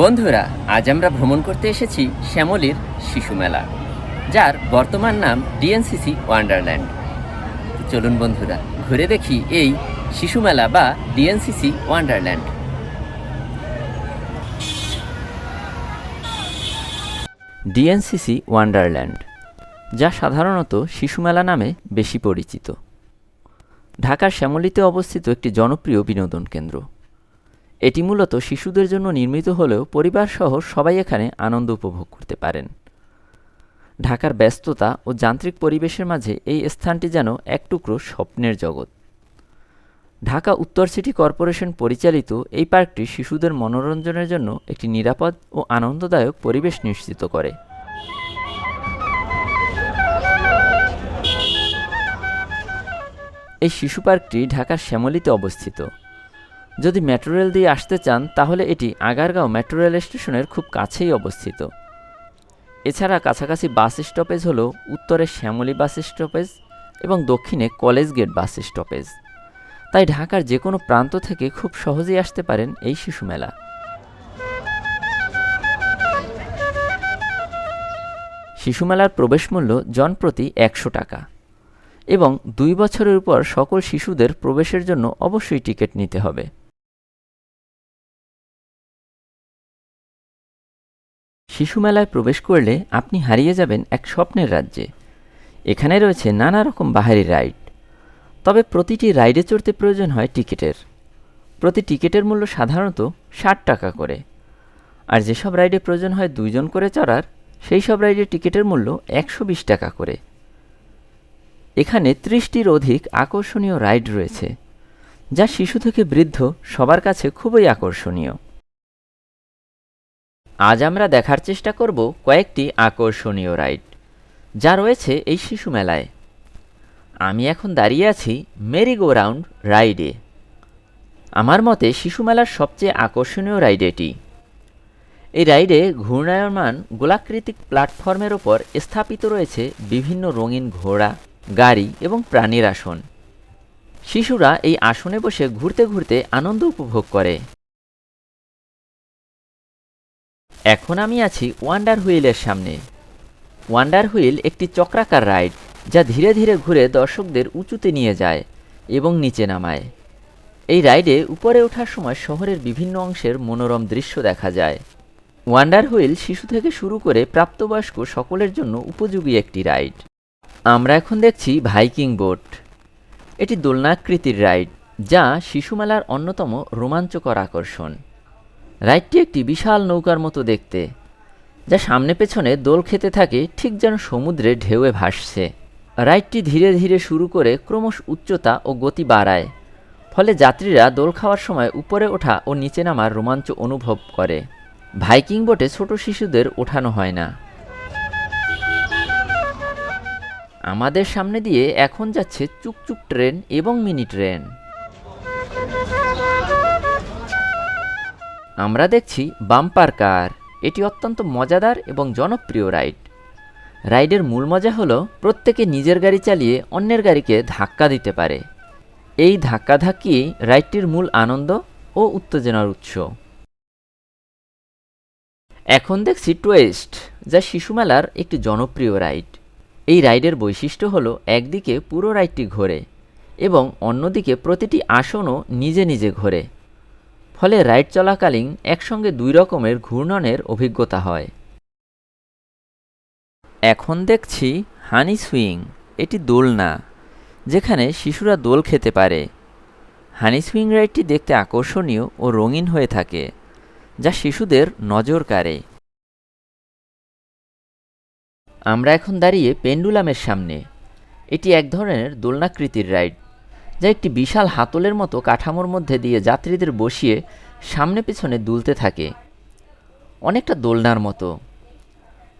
বন্ধুরা, আজ আমরা ভ্রমণ করতে এসেছি শ্যামলীর শিশু মেলা, যার বর্তমান নাম ডিএনসিসি ওয়ান্ডারল্যান্ড চলুন বন্ধুরা, ঘুরে দেখি এই শিশু মেলা বা ডিএনসিসি ওয়ান্ডারল্যান্ড ডিএনসিসি ওয়ান্ডারল্যান্ড যা সাধারণত শিশু মেলা নামে বেশি পরিচিত। ঢাকার শ্যামলীতে অবস্থিত একটি জনপ্রিয় বিনোদন কেন্দ্র। এটি মূলত শিশুদের জন্য নির্মিত হলেও পরিবারসহ সবাই এখানে আনন্দ উপভোগ করতে পারেন। ঢাকার ব্যস্ততা ও যান্ত্রিক পরিবেশের মাঝে এই স্থানটি যেন এক টুকরো স্বপ্নের জগৎ। ঢাকা উত্তর সিটি কর্পোরেশন পরিচালিত এই পার্কটি শিশুদের মনোরঞ্জনের জন্য একটি নিরাপদ ও আনন্দদায়ক পরিবেশ নিশ্চিত করে। এই শিশু পার্কটি ঢাকার শ্যামলীতে অবস্থিত। যদি মেট্রো রেল দিয়ে আসতে চান, তাহলে এটি আগারগাঁও মেট্রো রেল স্টেশনের খুব কাছেই অবস্থিত। এছাড়া কাছাকাছি বাস স্টপেজ হলো উত্তরে শ্যামলী বাস স্টপেজ এবং দক্ষিণে কলেজ গেট বাস স্টপেজ তাই ঢাকার যে কোনো প্রান্ত থেকে খুব সহজেই আসতে পারেন এই শিশু মেলা। শিশু মেলার প্রবেশ মূল্য জনপ্রতি একশো টাকা এবং দুই বছরের উপর সকল শিশুদের প্রবেশের জন্য অবশ্যই টিকিট নিতে হবে। শিশু মেলায় প্রবেশ করলে আপনি হারিয়ে যাবেন এক স্বপ্নের রাজ্যে। এখানে রয়েছে নানা রকম বাহারি রাইড। তবে প্রতিটি রাইডে চড়তে প্রয়োজন হয় টিকিটের। প্রতি টিকিটের মূল্য সাধারণত ষাট টাকা করে। আর যেসব রাইডে প্রয়োজন হয় দুইজন করে চড়ার, সেই সব রাইডের টিকিটের মূল্য একশো বিশ টাকা করে। এখানে ত্রিশটির অধিক আকর্ষণীয় রাইড রয়েছে, যা শিশু থেকে বৃদ্ধ সবার কাছে খুবই আকর্ষণীয়। আজ আমরা দেখার চেষ্টা করব কয়েকটি আকর্ষণীয় রাইড, যা রয়েছে এই শিশু মেলায়। আমি এখন দাঁড়িয়ে আছি মেরি গো রাউন্ড রাইডে। আমার মতে শিশু মেলার সবচেয়ে আকর্ষণীয় রাইড এটি। এই রাইডে ঘূর্ণায়মান গোলাকৃতিক প্ল্যাটফর্মের ওপর স্থাপিত রয়েছে বিভিন্ন রঙিন ঘোড়া, গাড়ি এবং প্রাণীর আসন। শিশুরা এই আসনে বসে ঘুরতে ঘুরতে আনন্দ উপভোগ করে। এখন আমি আছি ওয়ান্ডার হুইলের সামনে। ওয়ান্ডার হুইল একটি চক্রাকার রাইড, যা ধীরে ধীরে ঘুরে দর্শকদের উঁচুতে নিয়ে যায় এবং নিচে নামায়। এই রাইডে উপরে ওঠার সময় শহরের বিভিন্ন অংশের মনোরম দৃশ্য দেখা যায়। ওয়ান্ডার হুইল শিশু থেকে শুরু করে প্রাপ্তবয়স্ক সকলের জন্য উপযোগী একটি রাইড। আমরা এখন দেখছি ভাইকিং বোট। এটি দোলনাকৃতির রাইড, যা শিশুমেলার অন্যতম রোমাঞ্চকর আকর্ষণ। রাইডটি একটি বিশাল নৌকার মতো দেখতে, যা সামনে পেছনে দোল খেতে থাকে ঠিক যেন সমুদ্রে ঢেউয়ে ভাসছে। রাইডটি ধীরে ধীরে শুরু করে ক্রমশ উচ্চতা ও গতি বাড়ায়, ফলে যাত্রীরা দোল খাওয়ার সময় উপরে ওঠা ও নিচে নামার রোমাঞ্চ অনুভব করে। ভাইকিং বোটে ছোট শিশুদের ওঠানো হয় না। আমাদের সামনে দিয়ে এখন যাচ্ছে চুকচুক ট্রেন এবং মিনি ট্রেন। আমরা দেখছি বাম্পার কার। এটি অত্যন্ত মজাদার এবং জনপ্রিয় রাইড। রাইডের মূল মজা হলো প্রত্যেকে নিজের গাড়ি চালিয়ে অন্যের গাড়িকে ধাক্কা দিতে পারে। এই ধাক্কা ধাক্কি রাইডটির মূল আনন্দ ও উত্তেজনার উৎস। এখন দেখছি টুয়েস্ট, যা শিশু মেলার একটি জনপ্রিয় রাইড। এই রাইডের বৈশিষ্ট্য হলো একদিকে পুরো রাইডটি ঘোরে এবং অন্যদিকে প্রতিটি আসনও নিজে নিজে ঘোরে। ফলে রাইড চলাকালীন একসঙ্গে দুই রকমের ঘূর্ণনের অভিজ্ঞতা হয়। এখন দেখছি হানি সুইং, এটি দোলনা, যেখানে শিশুরা দোল খেতে পারে। হানি সুইং রাইডটি দেখতে আকর্ষণীয় ও রঙিন হয়ে থাকে, যা শিশুদের নজর কাড়ে। আমরা এখন দাঁড়িয়ে পেন্ডুলামের সামনে। এটি এক ধরনের দোলনাকৃতির রাইড। যা একটি বিশাল হাতলের মতো কাঠামোর মধ্যে দিয়ে যাত্রীদের বসিয়ে সামনে পিছনে দুলতে থাকে। অনেকটা দোলনার মতো।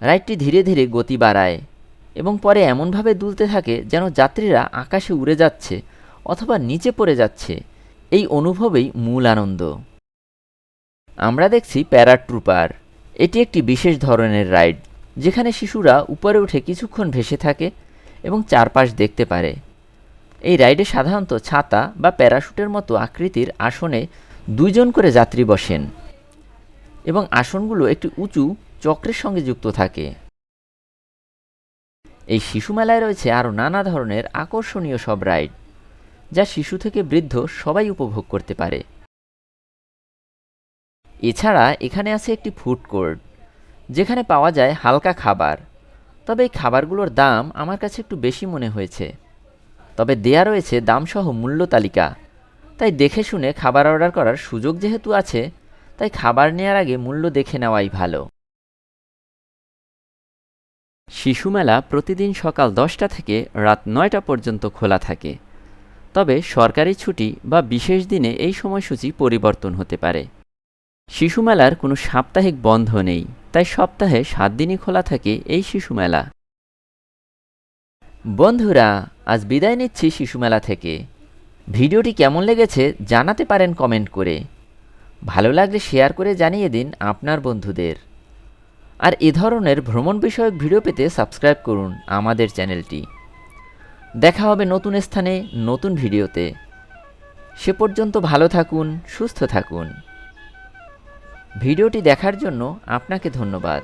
রাইডটি ধীরে ধীরে গতি বাড়ায় এবং পরে এমনভাবে দুলতে থাকে যেন যাত্রীরা আকাশে উড়ে যাচ্ছে অথবা নিচে পড়ে যাচ্ছে। এই অনুভবেই মূল আনন্দ। আমরা দেখছি প্যারাট্রুপার। এটি একটি বিশেষ ধরনের রাইড, যেখানে শিশুরা উপরে উঠে কিছুক্ষণ ভেসে থাকে এবং চারপাশ দেখতে পারে। এই রাইডে সাধারণত ছাতা বা প্যারাশুটের মতো আকৃতির আসনে দুইজন করে যাত্রী বসেন এবং আসনগুলো একটি উঁচু চক্রের সঙ্গে যুক্ত থাকে। এই শিশু মেলায় রয়েছে আরও নানা ধরনের আকর্ষণীয় সব রাইড, যা শিশু থেকে বৃদ্ধ সবাই উপভোগ করতে পারে। এছাড়া এখানে আছে একটি ফুড কোর্ট, যেখানে পাওয়া যায় হালকা খাবার, তবে এই খাবারগুলোর দাম আমার কাছে একটু বেশি মনে হয়েছে। তবে দেয়া রয়েছে দামসহ মূল্য তালিকা। তাই দেখে শুনে খাবার অর্ডার করার সুযোগ যেহেতু আছে, তাই খাবার নেওয়ার আগে মূল্য দেখে নেওয়াই ভালো। শিশু মেলা প্রতিদিন সকাল দশটা থেকে রাত নয়টা পর্যন্ত খোলা থাকে। তবে সরকারি ছুটি বা বিশেষ দিনে এই সময়সূচি পরিবর্তন হতে পারে। শিশু মেলার কোনো সাপ্তাহিক বন্ধ নেই, তাই সপ্তাহে সাত দিনই খোলা থাকে এই শিশু মেলা। বন্ধুরা, আজ বিদায় নিচ্ছি শিশু মেলা থেকে। ভিডিওটি কেমন লেগেছে জানাতে পারেন কমেন্ট করে। ভালো লাগলে শেয়ার করে জানিয়ে দিন আপনার বন্ধুদের। আর এ ধরনের ভ্রমণ বিষয়ক ভিডিও পেতে সাবস্ক্রাইব করুন আমাদের চ্যানেলটি। দেখা হবে নতুন স্থানে, নতুন ভিডিওতে। সে পর্যন্ত ভালো থাকুন, সুস্থ থাকুন। ভিডিওটি দেখার জন্য আপনাকে ধন্যবাদ।